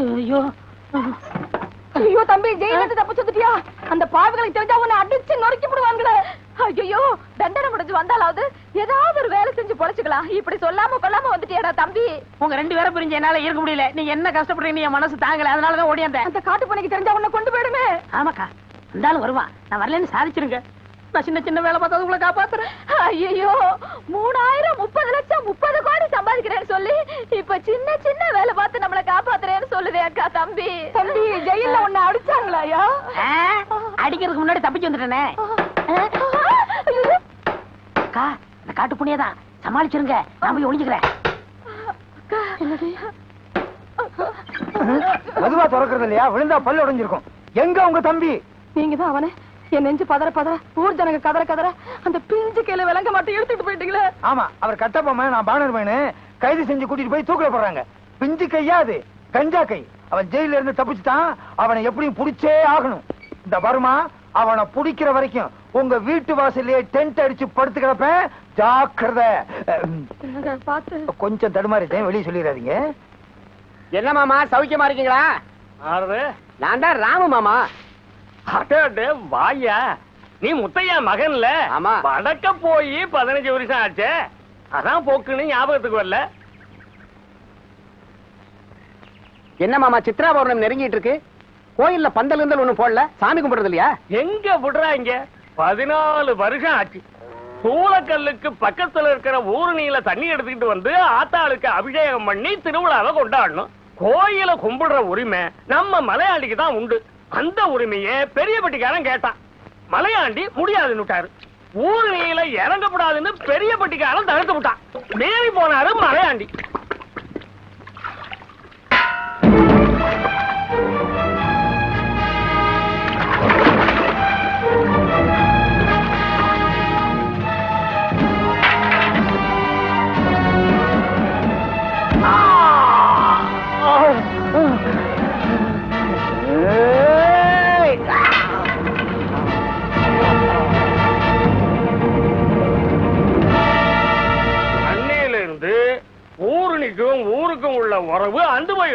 ஐயோ. ஐயோ தம்பி ஜெயில இருந்து தப்பிச்சு வந்துட்டியா? அந்த பாவிகளுக்கு தெரிஞ்சா உன்னை அடிச்சு நொறுக்கி விடுவாங்களே ஐயோ தண்டனை முடிஞ்சு வந்தாலாவது ஏதாவது ஒரு வேலை செஞ்சு பொழைச்சுக்கலாம். இப்படி சொல்லாம கொள்ளாம வந்துட்டியாடா தம்பி. உங்க ரெண்டு பேரும் பிரிஞ்சு என்னால இருக்க முடியல. நீங்க என்ன கஷ்டப்படுறீங்க என் மனசு தாங்கல. அதனாலதான் ஓடியாந்தேன். அந்த காட்டு பணிக்கு தெரிஞ்சா உன்னை கொண்டு போயிடுமே. ஆமாக்கா. இருந்தாலும் வருவான். நான் வரலன்னு சாதிச்சிருங்க. நான் சின்ன சின்ன வேலை பார்த்தா உங்களை காப்பாத்துறேன். ஐயோ மூணாயிரம் முப்பது லட்சம் முப்பது கோடி சம்பாதிக்கிறேன்னு சொல்லி இப்ப சின்ன சின்ன வேலை பார்த்து நம்மள காப்பாத்துறேன்னு சொல்லுதே அக்கா தம்பி. தம்பி ஜெயில உன்னை அடிச்சாங்களாயா அடிக்கிறதுக்கு முன்னாடி தப்பிச்சு வந்துட்டேனே. அக்கா இந்த காட்டு புண்ணியதான் சமாளிச்சிருங்க. நான் போய் ஒளிஞ்சுக்கிறேன். மெதுவா திறக்கிறது இல்லையா? விழுந்தா பல்லு உடைஞ்சிருக்கும். எங்க உங்க தம்பி? நீங்க தான் அவனே. என் நெஞ்சு பதற பதற ஊர் ஜனங்க கதற கதற அந்த பிஞ்சு கையில விளங்க மாட்டை எடுத்துட்டு போயிட்டீங்களே. ஆமா அவர் கட்டப்பொம்மை நான் பானர் பையனு கைது செஞ்சு கூட்டிட்டு போய் தூக்கில போடுறாங்க. பிஞ்சு கையா அது? கஞ்சா கை. அவன் ஜெயில இருந்து தப்பிச்சுட்டான். அவனை எப்படியும் புடிச்சே ஆகணும். இந்த வருமா அவனை புடிக்கிற வரைக்கும் உங்க வீட்டு வாசல்லையே டென்ட் அடிச்சு படுத்து கிடப்பேன். ஜாக்கிரதை. அஹ், பார்த்து. கொஞ்சம் தடுமாறிட்டேன் வெளியே சொல்லிடாதீங்க. என்ன மாமா சௌக்கியமா இருக்கீங்களா? நான் தான் ராமு மாமா. அடே வாயா. நீ முத்தையா மகன்ல? ஆமா. வடக்க போய் பதினஞ்சு வருஷம் ஆச்சே. அதான் போக்குன்னு ஞாபகத்துக்கு வரல. என்ன மாமா சித்ரா பௌர்ணமி நெருங்கிட்டு இருக்கு கோயில்ல பந்தல் இருந்தல் ஒண்ணு போடல? சாமி கும்பிடுறது இல்லையா? எங்க விடுறாங்க பதினாலு வருஷம் ஆச்சு. சூளக்கல்லுக்கு பக்கத்துல இருக்கிற ஊருணியில தண்ணி எடுத்துக்கிட்டு வந்து ஆத்தாளுக்கு அபிஷேகம் பண்ணி திருவிழாவை கொண்டாடணும். கோயில கும்பிடுற உரிமை நம்ம மலையாண்டிக்கு தான் உண்டு. அந்த உரிமையை பெரியப்பட்டிக்காரன் கேட்டான். மலையாண்டி முடியாதுன்னுட்டாரு இறங்கப்படாதுன்னு இறங்கக்கூடாதுன்னு பெரியப்பட்டிக்காரன் தடுத்து விட்டான். மீறி போனாரு மலையாண்டி.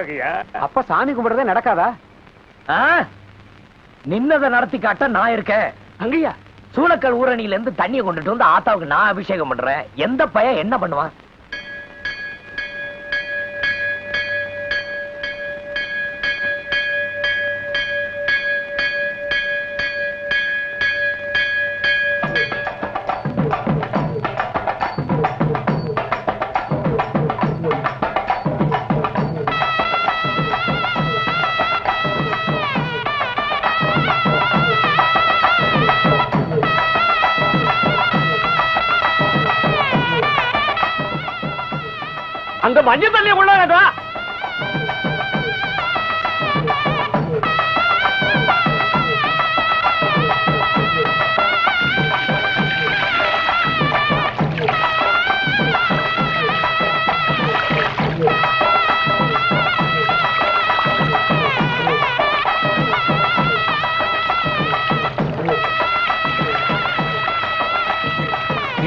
கிடக்குயா அப்ப சாமி கும்பிடுறதே நடக்காதா? நின்னதை நடத்தி காட்ட நான் இருக்கேன். அங்கய்யா சூளக்கல் ஊரணியில இருந்து தண்ணியை கொண்டுட்டு வந்து ஆத்தாவுக்கு நான் அபிஷேகம் பண்றேன். எந்த பையன் என்ன பண்ணுவான்? அந்த மஞ்சள் தண்ணியை உள்ள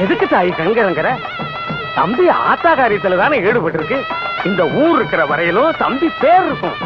எதுக்கு தாய் கண்கிறங்கிற தம்பி ஆத்தா காரியத்துல தானே ஈடுபட்டு இருக்கு இந்த ஊர் இருக்கிற வரையிலும் தம்பி பேர் இருக்கும்.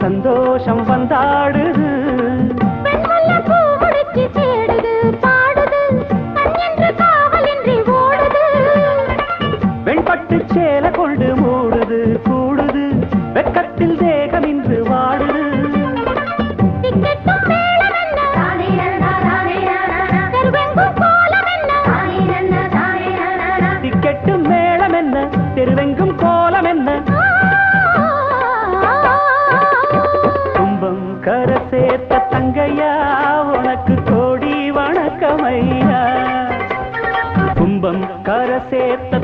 சந்தோஷம் வந்தாடுது. வெண்பட்டு சேல கொண்டு மூடுது கூடுது வெக்கத்தில் தேகம் இன்று வாடுது. திக்கெட்டும் மேளம் என்ன தெருவெங்கும் கோலம் என்ன பயத்தை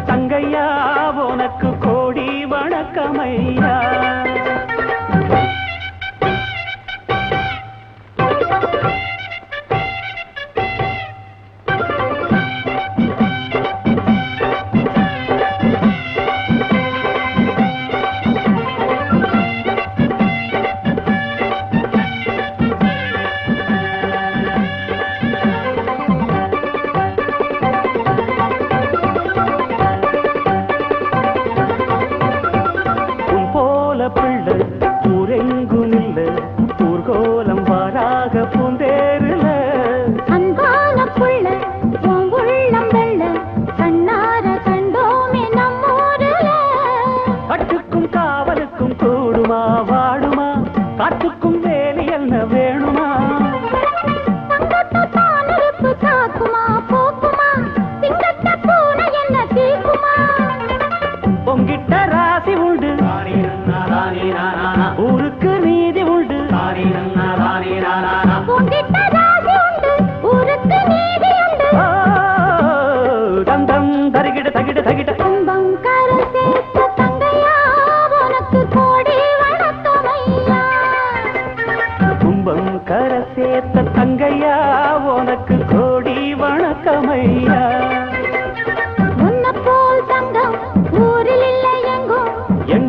வாடுமா காட்டுக்கும்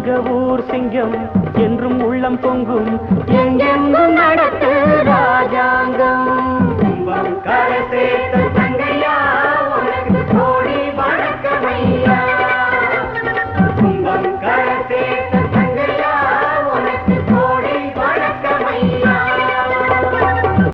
எங்க ஊர் சிங்கம் என்றும் உள்ளம் பொங்கும். எங்கெங்கும் நடத்து ராஜாங்கம். கரை சேர்த்த